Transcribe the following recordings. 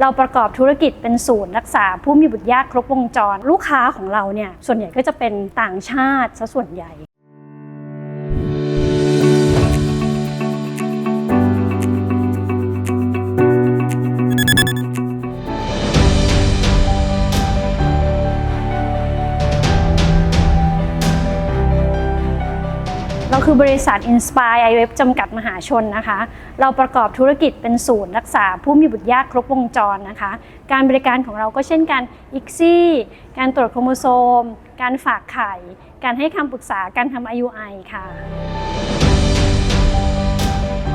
เราประกอบธุรกิจเป็นศูนย์รักษาผู้มีบุตรยากครบวงจร ลูกค้าของเราเนี่ยส่วนใหญ่ก็จะเป็นต่างชาติซะส่วนใหญ่ เราคือบริษัท Inspire IWeb จำกัดมหาชนนะคะ เราประกอบธุรกิจเป็นศูนย์รักษาผู้มีบุตรยากครบวงจรนะคะ การบริการของเราก็เช่นการอิกซี่การตรวจโครโมโซม การฝากไข่ การให้คำปรึกษาการทำ IUI ค่ะ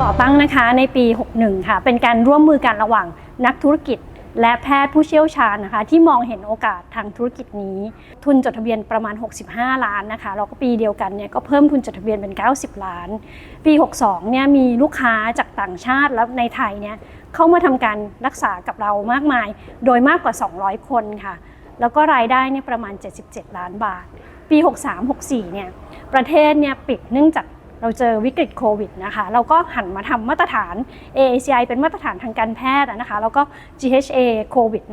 ก่อตั้งนะคะในปี 61 ค่ะ เป็นการร่วมมือกันระหว่างนักธุรกิจ และแพทย์ผู้เชี่ยวชาญนะคะที่มองเห็นโอกาสทางธุรกิจนี้ ทุนจดทะเบียนประมาณ 65 ล้านนะคะแล้วก็ปีเดียวกันเนี่ยก็เพิ่มทุนจดทะเบียนเป็น 90 ล้าน ปี 62 เนี่ยมีลูกค้าจากต่างชาติแล้วในไทยเนี่ยเข้ามาทำการรักษากับเรามากมาย โดยมากกว่า 200 คนค่ะ แล้วก็รายได้เนี่ยประมาณ 77 ล้านบาท ปี 63-64 เนี่ยประเทศเนี่ยปิดเนื่องจาก เราเจอวิกฤตโควิดนะคะเราก็หันมาทำมาตรฐาน AACI เป็นมาตรฐานทางการแพทย์นะคะแล้วก็ GHA COVID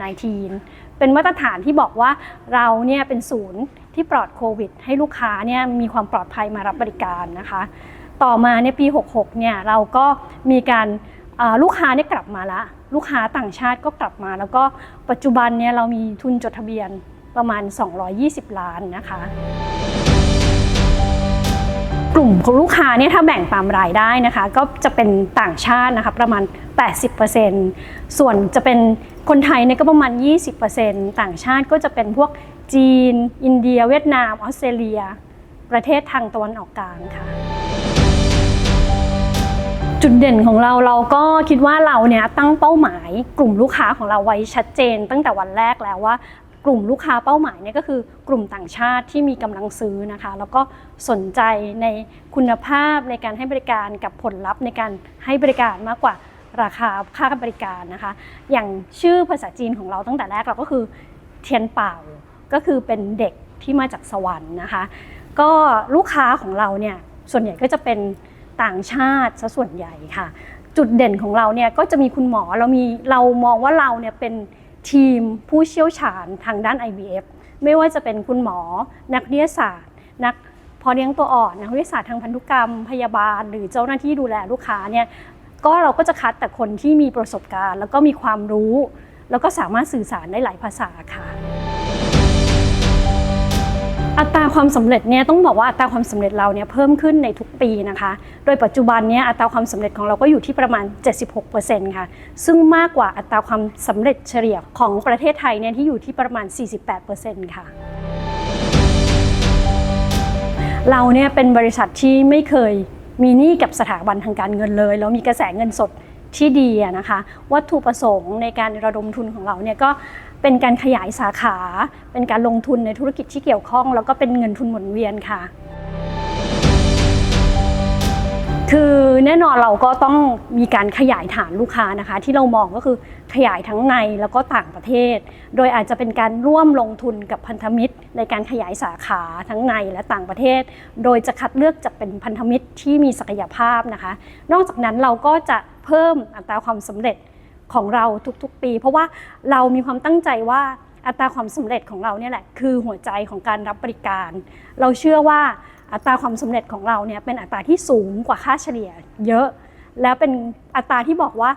19เป็นมาตรฐานที่บอกว่าเราเนี่ยเป็นศูนย์ที่ปลอดโควิด ให้ลูกค้าเนี่ยมีความปลอดภัยมารับบริการนะคะ ต่อมาในปี 66 เนี่ยเราก็มีการลูกค้าเนี่ยกลับมาละลูกค้าต่างชาติก็กลับมา แล้วก็ปัจจุบันเนี่ยเรามีทุนจดทะเบียนประมาณ 220 ล้านนะคะ กลุ่มของลูกค้าเนี่ยถ้าแบ่งตามรายได้นะคะ ก็จะเป็นต่างชาตินะคะประมาณ 80%ส่วนจะเป็นคนไทยเนี่ยก็ประมาณ 20%ต่างชาติก็จะเป็นพวกจีน อินเดีย เวียดนาม ออสเตรเลีย ประเทศทางตะวันออกกลางค่ะ จุดเด่นของเราเราก็คิดว่าเราเนี่ยตั้งเป้าหมายกลุ่มลูกค้าของเราไว้ชัดเจน ตั้งแต่วันแรกแล้วว่า กลุ่มลูกค้าเป้าหมายเนี่ยก็คือกลุ่มต่างชาติที่มีกำลังซื้อนะคะ แล้วก็สนใจในคุณภาพในการให้บริการกับผลลัพธ์ในการให้บริการมากกว่าราคาค่าบริการนะคะ อย่างชื่อภาษาจีนของเราตั้งแต่แรกเราก็คือเทียนเป่าก็คือเป็นเด็กที่มาจากสวรรค์นะคะ ก็ลูกค้าของเราเนี่ยส่วนใหญ่ก็จะเป็นต่างชาติซะส่วนใหญ่ค่ะ จุดเด่นของเราเนี่ยก็จะมีคุณหมอเรามีเรามองว่าเราเนี่ยเป็น ทีมผู้เชี่ยวชาญทางด้าน IVF ไม่ว่าจะเป็นคุณหมอ นักวิทยาศาสตร์ นักพอเลี้ยงตัวอ่อนนักวิทยาศาสตร์ทางพันธุกรรม พยาบาล หรือเจ้าหน้าที่ดูแลลูกค้าเนี่ยก็เราก็จะคัดแต่คนที่มีประสบการณ์ แล้วก็มีความรู้ แล้วก็สามารถสื่อสารได้หลายภาษาค่ะ อัตราความสำเร็จเนี่ยต้องบอกว่าอัตราความสำเร็จเราเนี่ยเพิ่มขึ้นในทุกปีนะคะ โดยปัจจุบันเนี่ยอัตราความสำเร็จของเราก็อยู่ที่ประมาณ 76%ค่ะ ซึ่งมากกว่าอัตราความสำเร็จเฉลี่ยของประเทศไทยเนี่ยที่อยู่ที่ประมาณ 48%ค่ะเราเนี่ยเป็นบริษัทที่ไม่เคยมีหนี้กับสถาบันทางการเงินเลยแล้วมีกระแสเงินสดที่ดีนะคะ วัตถุประสงค์ในการระดมทุนของเราเนี่ยก็ เป็นการขยายสาขา เป็นการลงทุนในธุรกิจที่เกี่ยวข้อง แล้วก็เป็นเงินทุนหมุนเวียนค่ะ คือแน่นอนเราก็ต้องมีการขยายฐานลูกค้านะคะ ที่เรามองก็คือขยายทั้งในแล้วก็ต่างประเทศ โดยอาจจะเป็นการร่วมลงทุนกับพันธมิตร ในการขยายสาขาทั้งในและต่างประเทศ โดยจะคัดเลือกจากเป็นพันธมิตรที่มีศักยภาพนะคะ นอกจากนั้นเราก็จะเพิ่มอัตราความสำเร็จ ของเราทุกๆปี เพราะว่าเรามีความตั้งใจว่าอัตราความสำเร็จของเราเนี่ยแหละคือหัวใจของการรับบริการ เราเชื่อว่าอัตราความสำเร็จของเราเนี่ยเป็นอัตราที่สูงกว่าค่าเฉลี่ย เยอะ แล้วเป็นอัตราที่บอกว่า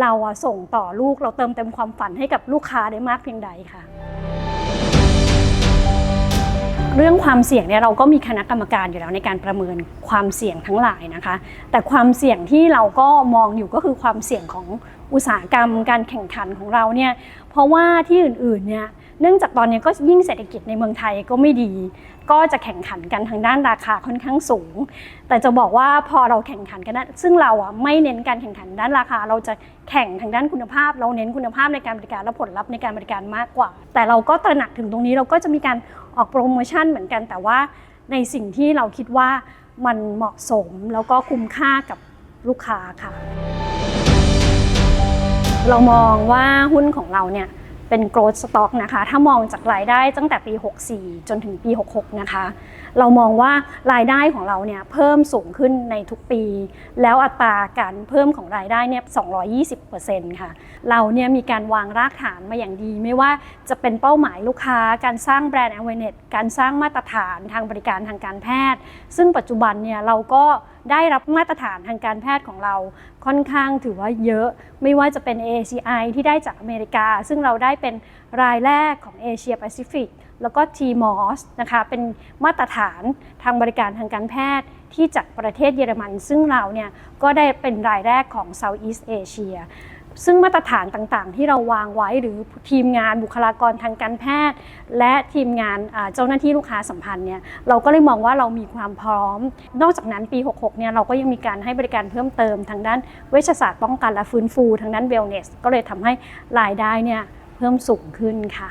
เราส่งต่อลูกเราเติมเต็มความฝันให้กับลูกค้าได้มากเพียงใดค่ะ เรื่องความเสี่ยงเนี่ยเราก็มีคณะกรรมการอยู่แล้วในการประเมินความเสี่ยงทั้งหลายนะคะ แต่ความเสี่ยงที่เราก็มองอยู่ก็คือความเสี่ยงของอุตสาหกรรม การแข่งขันของเราเนี่ยเพราะว่าที่อื่นๆเนี่ย เนื่องจากตอนนี้ก็ยิ่งเศรษฐกิจในเมืองไทยก็ไม่ดี ก็จะแข่งขันกันทางด้านราคาค่อนข้างสูง แต่จะบอกว่าพอเราแข่งขันกันนะซึ่งเราอะไม่เน้นการแข่งขันด้านราคา เราจะแข่งทางด้านคุณภาพ เราเน้นคุณภาพในการบริการและผลลัพธ์ในการบริการมากกว่า แต่เราก็ตระหนักถึงตรงนี้เราก็จะมีการออกโปรโมชั่นเหมือนกัน แต่ว่าในสิ่งที่เราคิดว่ามันเหมาะสมแล้วก็คุ้มค่ากับลูกค้าค่ะ เรามองว่าหุ้นของเราเนี่ย เป็น growth stock นะคะ ถ้ามองจากรายได้ตั้งแต่ปี 64 จนถึงปี 66 นะคะ เรามองว่ารายได้ของเราเนี่ยเพิ่มสูงขึ้นในทุกปี แล้วอัตราการเพิ่มของรายได้เนี่ย 220%ค่ะ เราเนี่ยมีการวางรากฐานมาอย่างดี ไม่ว่าจะเป็นเป้าหมายลูกค้า การสร้างแบรนด์ awareness การสร้างมาตรฐานทางบริการทางการแพทย์ ซึ่งปัจจุบันเนี่ยเราก็ได้รับมาตรฐานทางการแพทย์ของเราค่อนข้างถือว่าเยอะ ไม่ว่าจะเป็น ACI ที่ได้จากอเมริกา ซึ่งเราได้เป็นรายแรกของเอเชียแปซิฟิก แล้วก็ TMOS นะคะเป็นมาตรฐานทางบริการทางการแพทย์ที่จากประเทศเยอรมัน ซึ่งเราเนี่ยก็ได้เป็นรายแรกของ Southeast Asia ซึ่งมาตรฐานต่างๆ ที่เราวางไว้หรือทีมงานบุคลากรทางการแพทย์ และทีมงานเจ้าหน้าที่ลูกค้าสัมพันธ์เนี่ยเราก็เลยมองว่าเรามีความพร้อม นอกจากนั้นปี 66 เนี่ยเราก็ยังมีการให้บริการเพิ่มเติม ทางด้านเวชศาสตร์ป้องกันและฟื้นฟู ทางด้าน wellness ก็เลยทำให้รายได้เนี่ยเพิ่มสูงขึ้นค่ะ